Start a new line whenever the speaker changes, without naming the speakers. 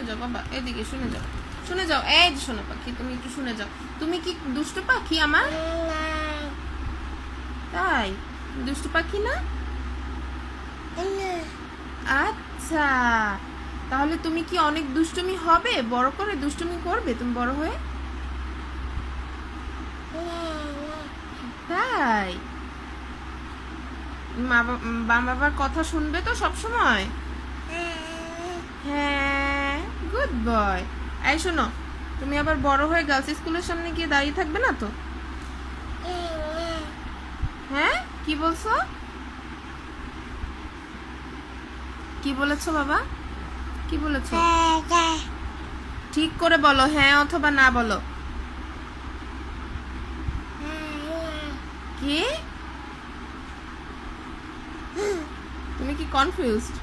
শুনে যাও, বাবা। এদিকে শুনে যাও। শুনে যাও। এই যে শোনো পাখি, তুমি একটু শুনে যাও। তুমি কি দুষ্টু পাখি আমার? তাই? দুষ্টু পাখি না? আচ্ছা। তাহলে তুমি কি অনেক দুষ্টুমি হবে? বড় করে দুষ্টুমি করবে তুমি বড় হয়ে? তাই? মা বাবার কথা শুনবে তো সব সময় হ্যাঁ। Good boy. এই শোনো, তুমি আবার বড় হয়ে গার্লস স্কুলের সামনে গিয়ে দাঁড়িয়ে থাকবে না তো? হ্যাঁ? কি বলছো? কি বলেছ বাবা? কি বলেছ? ঠিক করে বলো হ্যাঁ অথবা না বলো। কি? তুমি কি কনফিউজড